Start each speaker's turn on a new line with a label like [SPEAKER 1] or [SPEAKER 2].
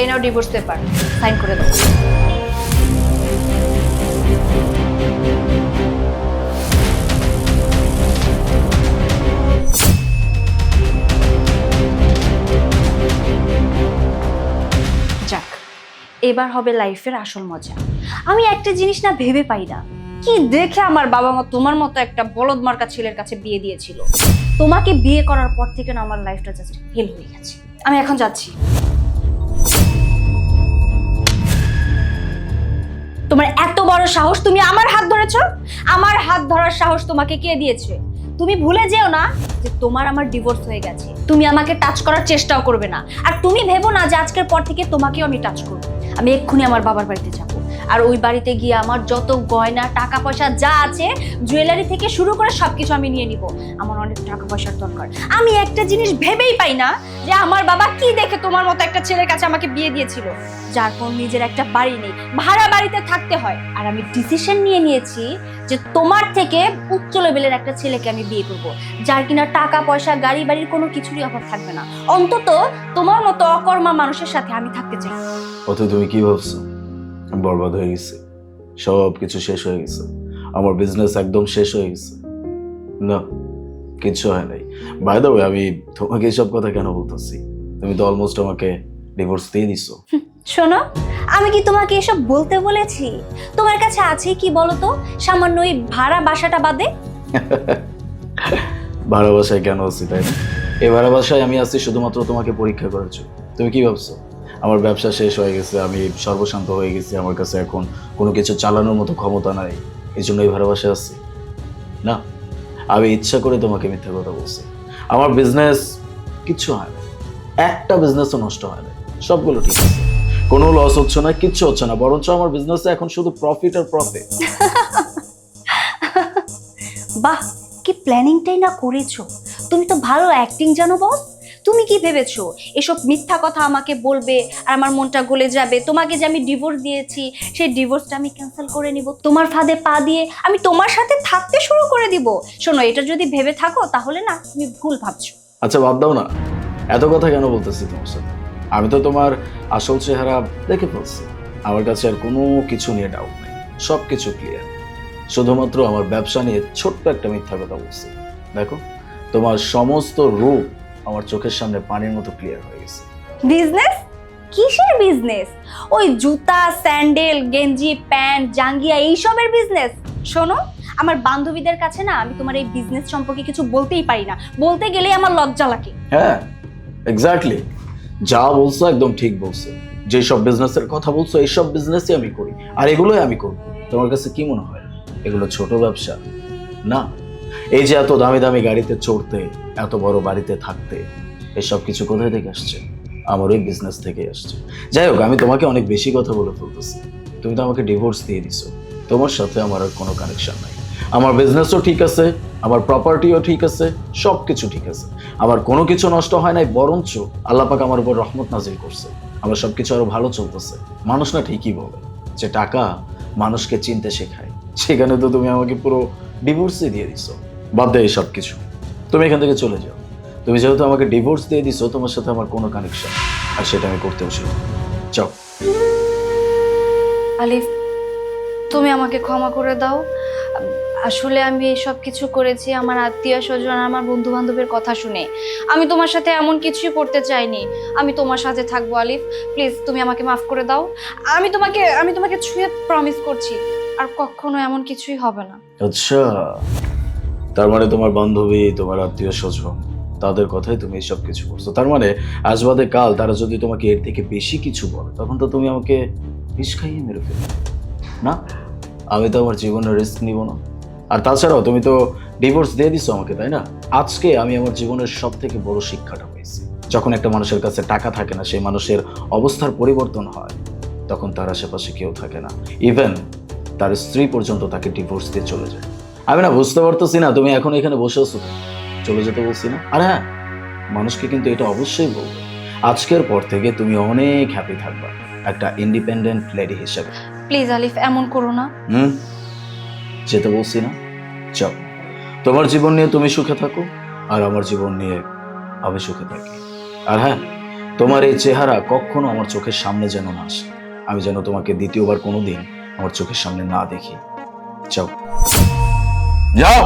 [SPEAKER 1] এই নাও divorce paper sign করে দাও যাক, এবার হবে লাইফের আসল মজা। আমি একটা জিনিস না ভেবে পাই না। কি দেখে আমার বাবা মা তোমার মতো একটা বলদ মার্কা ছেলের কাছে বিয়ে দিয়েছিল? তোমাকে বিয়ে করার পর থেকে না আমার লাইফটা জাস্ট হেল হয়ে গেছে। আমি এখন যাচ্ছি। তোমার এত বড় সাহস তুমি আমার হাত ধরেছ? আমার হাত ধরার সাহস তোমাকে কে দিয়েছে? তুমি ভুলে যেও না যে তোমার আমার ডিভোর্স হয়ে গেছে। তুমি আমাকে টাচ করার চেষ্টাও করবে না। আর তুমি ভেবো না যে আজকের পর থেকে তোমাকেও আমি টাচ করব। আমি এক্ষুনি আমার বাবার বাড়িতে যাব। আর ওই বাড়িতে গিয়ে আমার যত গয়না টাকা পয়সা যা আছে জুয়েলারি থেকে শুরু করে সবকিছু আমি নিয়ে নিব। আমার অনেক টাকা পয়সার দরকার। আমি একটা জিনিস ভেবেই পাই না যে আমার বাবা কি দেখে তোমার মতো একটা ছেলের কাছে আমাকে বিয়ে দিয়েছিল। যার কোন নিজের একটা বাড়ি নেই। ভাড়া বাড়িতে থাকতে হয়। আর আমি ডিসিশন নিয়ে নিয়েছি যে তোমার থেকে উচ্চ লেভেলের একটা ছেলেকে আমি বিয়ে করব। যার কিনা টাকা পয়সা গাড়ি বাড়ির কোনো কিছুরই অভাব থাকবে না। অন্তত তোমার মতো অকর্মা মানুষের সাথে আমি থাকতে চাই।
[SPEAKER 2] অত তুমি কি ভাবছ? বরবাদ হয়ে গেছে। সব কিছু শেষ হয়ে গেছে। আমার বিজনেস একদম শেষ হয়ে গেছে। না কিচ্ছু হয় নাই। বাই দ্য আমি তোমাকে এইসব কথা কেন বলতেছি? তুমি তো অলমোস্ট আমাকে ডিভোর্স দিয়ে দিছো।
[SPEAKER 1] শোনো আমি কি তোমাকে এসব বলতে বলেছি? তোমার কাছে আছে কি বলো তো? সামান্য ওই ভাড়া বাসাটা বাদে।
[SPEAKER 2] ভাড়া বাসায় কেন আছি তাই এই ভাড়া বাসায় আমি আছি শুধুমাত্র তোমাকে পরীক্ষা করার জন্য। তুমি কি ভাবছ? আমার ব্যবসা শেষ হয়ে গেছে, আমি সর্বশান্ত হয়ে গেছি আমার কাছে এখন। কোনো কিছু চালানোর মতো ক্ষমতা নাই, এই জন্যই ভাড়া আছি। না, আমি ইচ্ছা করে তোমাকে মিথ্যা কথা বলছি। আমার বিজনেস কিচ্ছু হয় না। একটা বিজনেসও নষ্ট হয় না। সবগুলো ঠিক আছে। কোনো লস হচ্ছে না, কিচ্ছু হচ্ছে না, বরঞ্চ আমার বিজনেসে এখন শুধু প্রফিট আর প্রফিট
[SPEAKER 1] বাহ, কি প্ল্যানিংটাই না করেছ। তুমি তো ভালো অ্যাক্টিং জানো বস। তুমি কি ভেবেছো? এসব মিথ্যা কথা আমাকে বলবে আর আমার মনটা গলে যাবে। তোমাকে যে আমি ডিভোর্স দিয়েছি, সেই ডিভোর্সটা আমি ক্যান্সেল করে নিব। তোমার ফাঁদে পা দিয়ে আমি তোমার সাথে থাকতে শুরু করে দিব। শোনো, এটা যদি ভেবে থাকো, তাহলে না, তুমি ভুল ভাবছ।
[SPEAKER 2] আচ্ছা বাদ দাও না। এত কথা কেন বলতেছি তোমার সাথে? আমি তো তোমার আসল চেহারা দেখে ফেলছি। আমার কাছে আর কোনো কিছু নিয়ে ডাউট নেই। সব কিছু ক্লিয়ার শুধুমাত্র আমার ব্যবসা নিয়ে ছোট্ট একটা মিথ্যা কথা বলছি। দেখো, তোমার সমস্ত রূপ আমার চোখের সামনে পানির মতো ক্লিয়ার হয়ে গেছে।
[SPEAKER 1] বিজনেস কিসের বিজনেস ওই জুতা স্যান্ডেল গেঞ্জি প্যান্ট জাঙ্গিয়া এইসবের বিজনেস শোনো আমার বান্ধবীদের কাছে না আমি তোমার এই বিজনেস সম্পর্কে কিছু বলতেই পারি না। বলতে গেলেই আমার লজ্জা লাগে।
[SPEAKER 2] হ্যাঁ এক্স্যাক্টলি যা বলছো একদম ঠিক বলছো। যেসব বিজনেসের কথা বলছো এইসব বিজনেসই আমি করি। আর এগুলোই আমি করব। তোমার কাছে কি মনে হয়? এগুলো ছোট ব্যবসা? না। এই যে এত দামি দামি গাড়িতে চড়তে, এত বড় বাড়িতে থাকতে, এসব কিছু কোথায় থেকে আসছে? আমার ওই বিজনেস থেকে আসছে। যাই হোক, আমি তোমাকে অনেক বেশি কথা বলে ফেলতেছি। তুমি তো আমাকে ডিভোর্স দিয়ে দিছো। তোমার সাথে আমার আর কোনো কানেকশন নাই। আমার বিজনেসও ঠিক আছে, আমার প্রপার্টিও ঠিক আছে সব কিছু ঠিক আছে। আমার কোনো কিছু নষ্ট হয় নাই, বরঞ্চ আল্লাহ পাক আমার উপর রহমত নাজিল করছে। আমার সব কিছু আরও ভালো চলতেছে। মানুষ না ঠিকই বলে যে টাকা মানুষকে চিনতে শেখায়। সেখানে তো তুমি আমাকে পুরো ডিভোর্সই দিয়ে দিছো। বাদ দেয় সব কিছু তুমি এখান থেকে চলে যাও। তুমি যেহেতু আমাকে ডিভোর্স দিয়ে দিছো, তোমার সাথে আমার কোনো কানেকশন আর সেটা আমি করতেও না। যাও।
[SPEAKER 1] আলিফ, তুমি আমাকে ক্ষমা করে দাও। আসলে আমি সব কিছু করেছি আমার আত্মীয় স্বজন, আমার বন্ধু বান্ধবের কথা শুনে। আমি তোমার সাথে এমন কিছুই করতে চাইনি। আমি তোমার সাথে থাকব, আলিফ। প্লিজ, তুমি আমাকে মাফ করে দাও। আমি তোমাকে আমি তোমাকে ছুঁয়ে প্রমিস করছি। আর কখনো এমন কিছুই হবে না।
[SPEAKER 2] আচ্ছা তার মানে তোমার বান্ধবী, তোমার আত্মীয় স্বজন, তাদের কথাই তুমি এইসব কিছু করছ তার মানে আজ বাদে কাল তারা যদি তোমাকে এর থেকে বেশি কিছু বলে, তখন তো তুমি আমাকে বিষ খাইয়ে মেরে ফেলবে। না? আমি তো আমার জীবনের রিস্ক নিব না। আর তাছাড়াও তুমি তো ডিভোর্স দিয়ে দিছো আমাকে, তাই না? আজকে আমি আমার জীবনের সব থেকে বড় শিক্ষাটা পেয়েছি। যখন একটা মানুষের কাছে টাকা থাকে না, সেই মানুষের অবস্থার পরিবর্তন হয়, তখন তার আশেপাশে কেউ থাকে না। ইভেন তার স্ত্রী পর্যন্ত তাকে ডিভোর্স দিয়ে চলে যায়। আমি না বুঝতে পারতেছি না তুমি এখন এখানে বসে আছো চলে যেতে বলছি না? আর হ্যাঁ মানুষকে কিন্তু এটা অবশ্যই বলব। আজকের পর থেকে তুমি অনেক হ্যাপি থাকবা একটা ইন্ডিপেন্ডেন্ট লেডি হিসেবে।
[SPEAKER 1] প্লিজ আলিফ এমন করো না।
[SPEAKER 2] হুম? যেতে বলছি না? যাও। তোমার জীবন নিয়ে তুমি সুখে থাকো আর আমার জীবন নিয়ে আমি সুখে থাকি। আর হ্যাঁ তোমার এই চেহারা কখনো আমার চোখের সামনে যেন না আসে। আমি যেন তোমাকে দ্বিতীয়বার কোনোদিন আমার চোখের সামনে না দেখি যাও যাও